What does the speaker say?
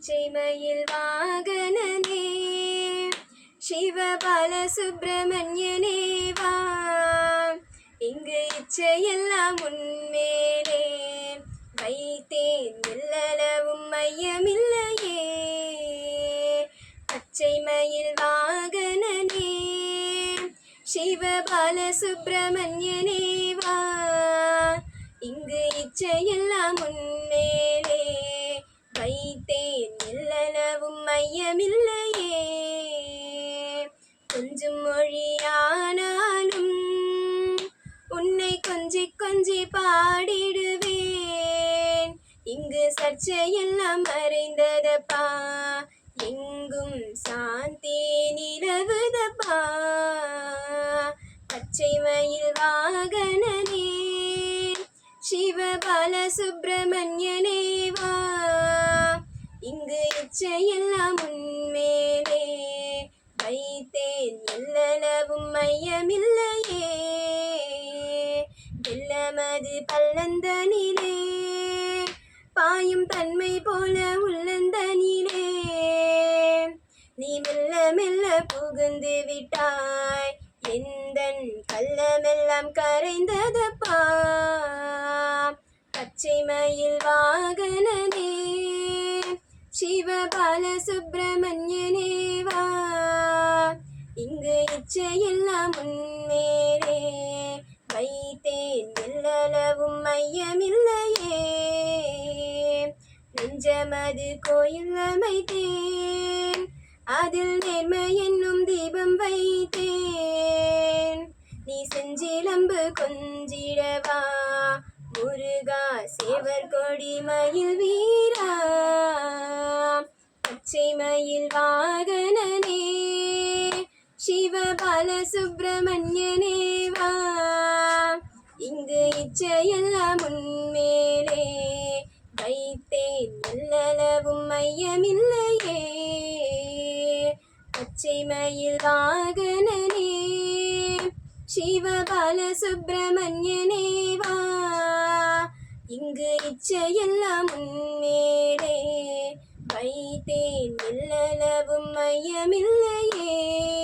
பச்சை வாகனனே சிவபால சுப்பிரமணியனே வா. இங்கு இச்சையெல்லாம் உன்மேலே வைத்தேன் எல்லளவும் மையமில்லையே. பச்சைமயில் வாகனனே சிவபால சுப்பிரமணியனே வா. இங்கு இச்சையெல்லாம் உன்மேலே எல்லளவும் மையமில்லையே கொஞ்சம் மொழியானாலும் உன்னை கொஞ்சி கொஞ்சி பாடிடுவேன். இங்கு சர்ச்சையெல்லாம் மறைந்ததப்பா. எங்கும் சாந்தி நிலவுதப்பா. பச்சை மயில் வாகனனே சிவபால சுப்பிரமணியனே வா இங்கு இச்சையெல்லாம் உன்மேலே வைத்தேன் எல்லளவும் மையமில்லையே. வெள்ளமது பள்ளந்தனிலே. பாயும் தன்மை போல உள்ளந்தனிலே. நீ மெல்ல மெல்ல புகுந்து விட்டாய். எந்தன் கள்ளமெல்லாம் கரைந்ததப்பா? பச்சை மயில் வாகனனே. சிவபால சுப்பிரமணியனே இங்கு இச்சையெல்லாம் உன்மேலே வைத்தேன் எல்லளவும் மையமில்லையே நெஞ்சமது கோயில் அமைத்தேன். அதில் நேர்மை என்னும் தீபம் வைத்தேன். நீ செஞ்சிலம்பு கொஞ்சிடவா? முருகா சேவர் கொடி மயில் வீ சிவபால சுப்பிரமணியனே இங்கு இச்சையெல்லாம் உன்மேலே வைத்தேன். எல்லளவும் மையமில்லையே பச்சை மயில் வாகனனே சிவபால சுப்பிரமணியனே இங்கு இச்சையெல்லாம் உன்மேலே வைத்தேன். எல்லளவும் மையமில்லையே